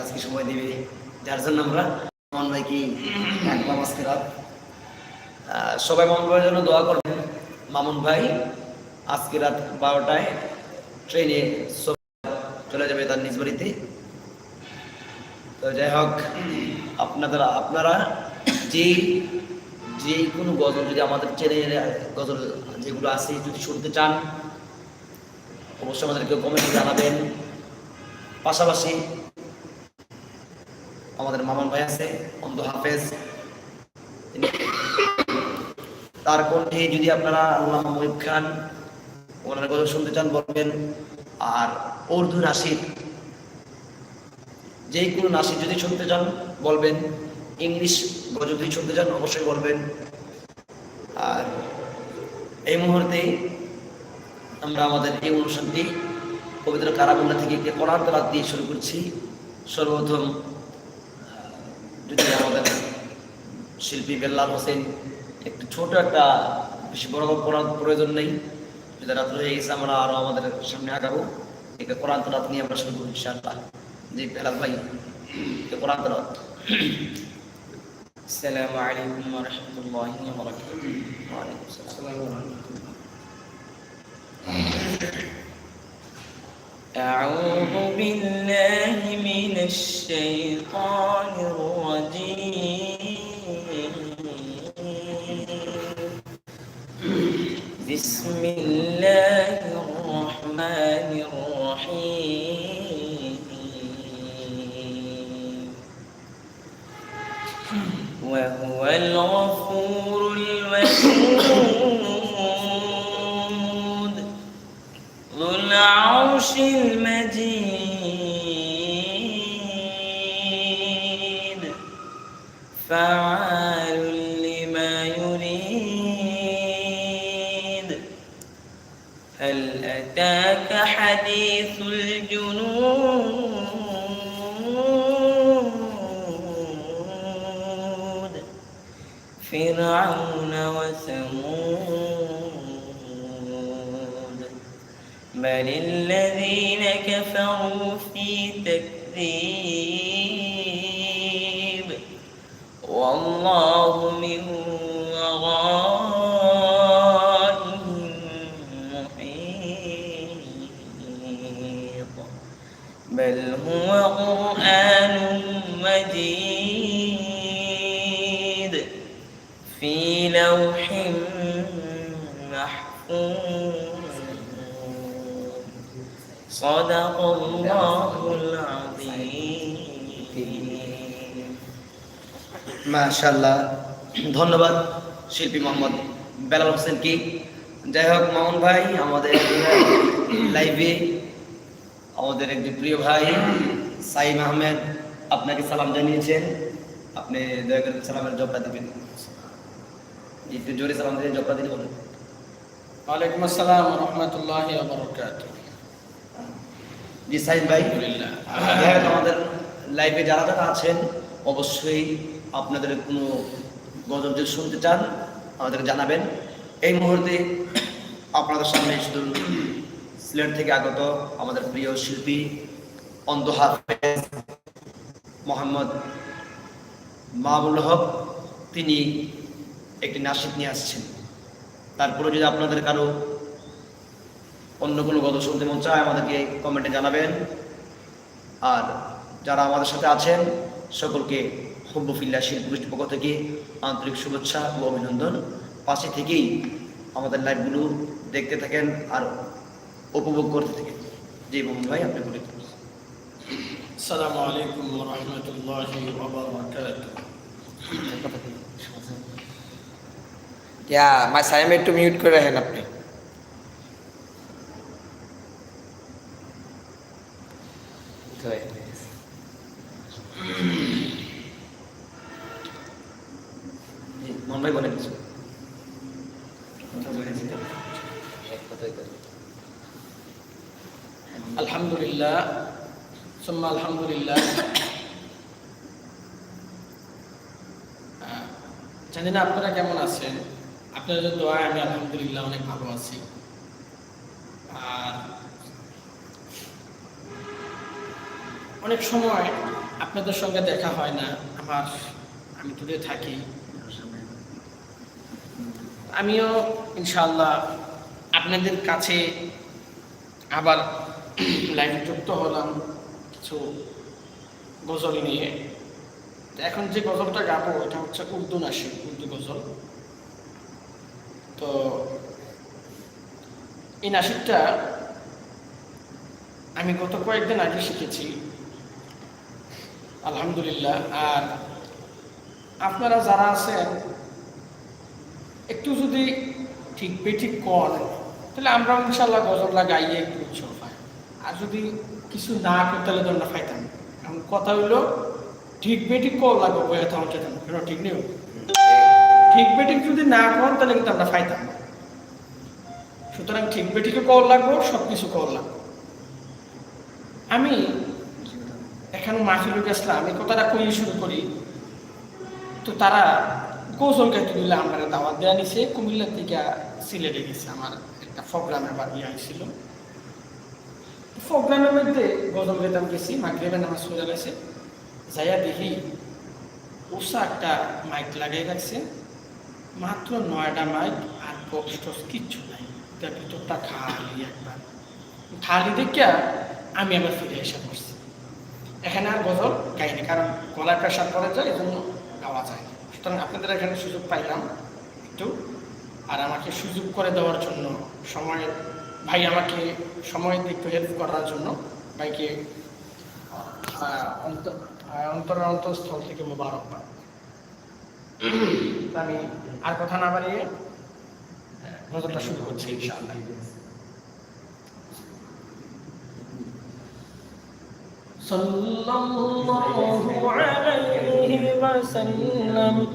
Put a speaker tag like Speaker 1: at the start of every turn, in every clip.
Speaker 1: আজকে সময় দিবে। যার জন্য আমরা মামন ভাই কি সবাই মামুন ভাইয়ের জন্য দোয়া করবেন। মামুন ভাই আজকে রাত বারোটায় ট্রেনে চলে যাবে তার নিজ বাড়িতে। তো যাই হোক, আপনাদের, আপনারা যে যে কোনো গজল যদি আমাদের চ্যানেলে, গজল যেগুলো আছে যদি শুনতে চান, অবশ্যই আমাদেরকে কমেন্টে জানাবেন। পাশাপাশি আমাদের মামন ভাই আছে অন্ধ হাফেজ। তার কণ্ঠে যদি আপনারা আল্লাহ মহিব খান, ওনার গজল শুনতে চান বলবেন, আর উর্দু নাসির যে কোনো নাসির যদি শুনতে চান বলবেন, ইংলিশ যদি শুনতে চান অবশ্যই বলবেন। আর এই মুহূর্তে আমরা আমাদের এই অনুষ্ঠানটি পবিত্র কারাবুল্লা থেকে কোরআন তালাত দিয়ে শুরু করছি। সর্বপ্রথম যদি আমাদের শিল্পী বেল্লাল হোসেন একটু ছোট একটা বেশি বড় করার প্রয়োজন নেই যদি রাত্র হয়ে গেছে আমরা আরো আমাদের সামনে আগাবো একটা কোরআন তালাত নিয়ে আমরা শুরু করবো ইনশাআল্লাহ জি বেলাল ভাই একটা কোরআন তালাত
Speaker 2: السلام عليكم ورحمة الله وبركاته
Speaker 1: ওয়ালাইকুম আসসালাম।
Speaker 2: أعوذ بالله من الشيطان الرجيم. بسم الله الرحمن الرحيم. وهو الغفور الودود العرش المجيد. فعال لما يريد. هل أتاك حديث بل الذين كفروا في تكذيب. والله من ورائهم محيط. بل هو قرآن مجيد. صدق الله العظيم
Speaker 1: মাশাল্লাহ ধন্যবাদ শিল্পী মোহাম্মদ বেলাল হোসেন কি যাই হোক মামুন ভাই আমাদের লাইভে আমাদের একটি প্রিয় ভাই সাইম আহমেদ আপনাকে সালাম জানিয়েছেন আপনি দয়া করে সালামের জবটা দিবেন একটু জোরে সালাম দিয়ে জবটা দিতে বলেন
Speaker 3: ওয়ালাইকুম আসসালাম রহমতুল্লাহ বরকাত
Speaker 1: জি সাইম ভাই আমাদের লাইভে যারা যারা আছেন, অবশ্যই আপনাদের কোনো গজল যদি শুনতে চান আমাদের জানাবেন। এই মুহূর্তে আপনাদের সামনে শুধু সিলেট থেকে আগত আমাদের প্রিয় শিল্পী অন্ধ হাফেজ মোহাম্মদ মাহবুল হক। তিনি একটি নাসিক নিয়ে আসছেন। তারপরে যদি আপনাদের কারও অন্য কোনো গল্প শুনতে মন চায় আমাদেরকে কমেন্টে জানাবেন। আর যারা আমাদের সাথে আছেন সকলকে হব্বফিল্লা শিল্পগোষ্ঠীর পক্ষ থেকে আন্তরিক শুভেচ্ছা ও অভিনন্দন। পাশে থেকেই আমাদের লাইভগুলো দেখতে থাকেন আর উপভোগ করতে থাকেন। জি মোহাম্মদ ভাই আপনি বলে।
Speaker 3: আসসালামু আলাইকুম রহমতুল্লাহ বরকাত
Speaker 4: ইয়া মাই সাইম একটু মিউট করে রাখেন আপনি
Speaker 1: জি মোহন ভাই বলেন কিছু।
Speaker 3: আলহামদুলিল্লাহ, সুম্মা আলহামদুলিল্লাহ। জানি না আপনারা কেমন আছেন? আপনাদের দোয়ায় আমি আলহামদুলিল্লাহ অনেক ভালো আছি। আর অনেক সময় আপনাদের সঙ্গে দেখা হয় না আমার আমি দূরে থাকি। আমিও ইনশাল্লাহ আপনাদের কাছে আবার লাইভে যুক্ত হলাম কিছু গজল নিয়ে। এখন যে গজলটা গাবো, এটা হচ্ছে উর্দু নাসিক উর্দু গজল। তো এই নাসিকটা আমি গত কয়েকদিন আগে শিখেছি, আলহামদুলিল্লাহ। আর আপনারা যারা আছেন একটু যদি ঠিক বেঠিক কর, তাহলে আমরা ইনশাল্লাহ গজলটা গাইয়ে একটু উৎসব পাই। আর যদি কিছু না করতে তাহলে তো আমরা পাইতাম এখন কথা হইল, ঠিক বেঠিক কল লাগবে, বইয়া থাকা যেতাম এটা ঠিক নেই। ঠিক বেঠিক যদি না কর, তাহলে কিন্তু আমরা পাইতাম সুতরাং ঠিক বেঠিকে কল লাগবো সব কিছু কল লাগবো। আমি এখানে মাহফিলুল গেছিলাম, আমি কথাটা কই শুরু করি। তো তারা কৌশল দিলে আমার দাওয়াত দেওয়া নিছে। কুমিল্লা থেকে সিলেটে গেছে আমার একটা প্রোগ্রামের বাড়ি আইছিল। প্রোগ্রামের মধ্যে গজল গেতাম গেছি, মাগরিবের নামাজ পড়ে গেছে। যাইয়া দেখি উষা একটা মাইক লাগিয়ে রাখছে। মাত্র নয়টা মাইক আর বক্স টক্স কিচ্ছু নাই। তার ভিতরটা খালি একবার। খালি দেখিয়া আমি আবার ফিরে এসে পড়ছি। এখানে আর গজল গাইনি, কারণ গলার প্রেশার পড়ে যায় এই জন্য গাওয়া যায়। সুতরাং আপনাদের এখানে সুযোগ পাইলাম একটু আর আমাকে সুযোগ করে দেওয়ার জন্য সময় ভাই আমাকে সময় দিয়ে একটু হেল্প করার জন্য ভাইকে আহ, অন্ত- আহ, অন্তর অন্তঃস্থল থেকে মোবারকবাদ তা আমি আর কথা না বাড়িয়ে আহ, গজলটা শুরু করছি ইনশাআল্লাহ صلى الله عليه وسلم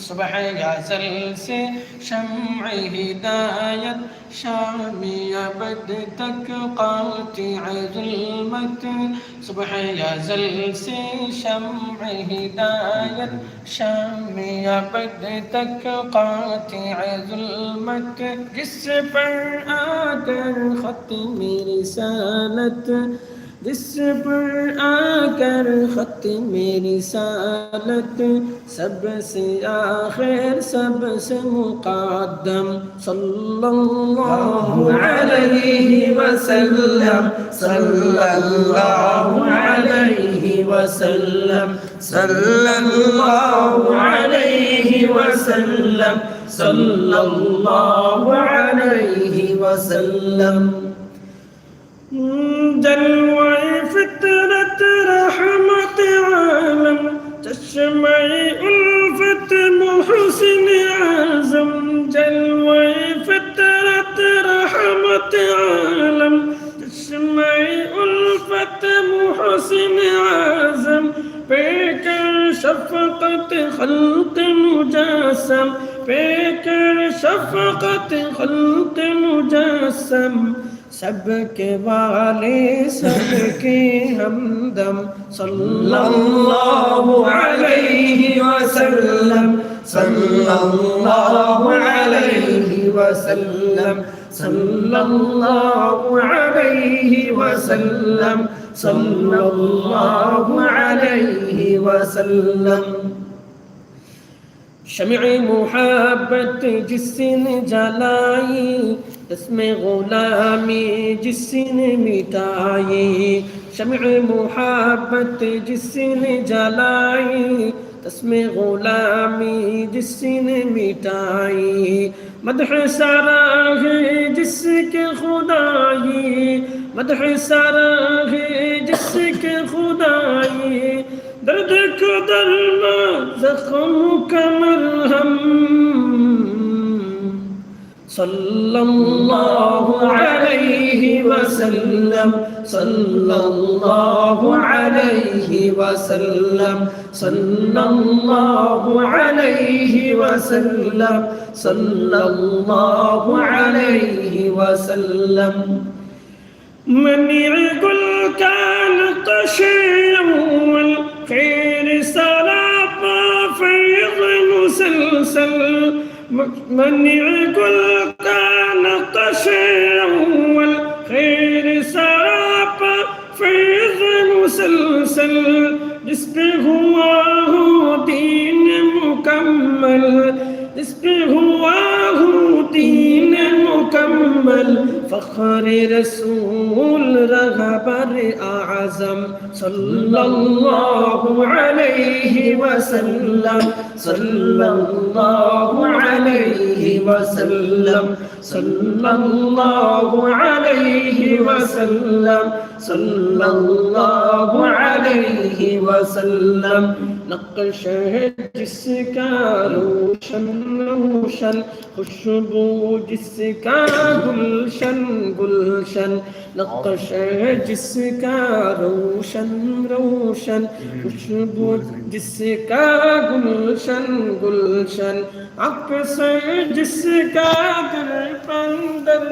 Speaker 3: صبح غزل سے شمع ہدایت شامی ابد تک قاطع ظلمت صبح غزل سے شمع ہدایت شامی ابد تک قاطع ظلمت جس پر آ کر ختم رسالت جس پر آ کر خط میری سالت سب سے آخر سب سے مقدم صلی اللہ علیہ وسلم صلی اللہ علیہ وسلم صلی اللہ علیہ وسلم صلی اللہ علیہ وسلم, وسلم جلوة فترة رحمة عالم. تشمع ألفة محسن أعظم. جلوة فترة رحمة عالم. تشمع ألفة محسن أعظم. بك شفقة خلق مجسم. بك شفقة خلق مجسم. سب کے والے سب کے ہمدم صلی اللہ علیہ وسلم. صلی اللہ علیہ وسلم. صلی اللہ علیہ وسلم. صلی اللہ علیہ وسلم. شمع محبت جس نے جلائی اسم غلامی جس نے مٹائی شمع محبت جس نے جلائی اسم غلامی جس نے مٹائی مدح سارا ہے جس کے خدائی مدح سارا ہے جس کے خدائی درد کو درنا زخم کا مرہم صلى الله عليه وسلم صلى الله عليه وسلم صلى الله عليه وسلم صلى الله عليه مسل منع كل كان قشع والخير سراب فيض مسلسل جسمه فخر رسول رغبر أعظم. صلى الله عليه وسلم. صلى الله عليه وسلم. صلى الله عليه وسلم. صلى الله عليه وسلم नक्श है जिसका रोशन रोशन खुशबू जिसका गुलशन गुलशन नक्श है जिसका रोशन रोशन खुशबू जिसका गुलशन गुलशन अक्सर जिसका दिल पंदर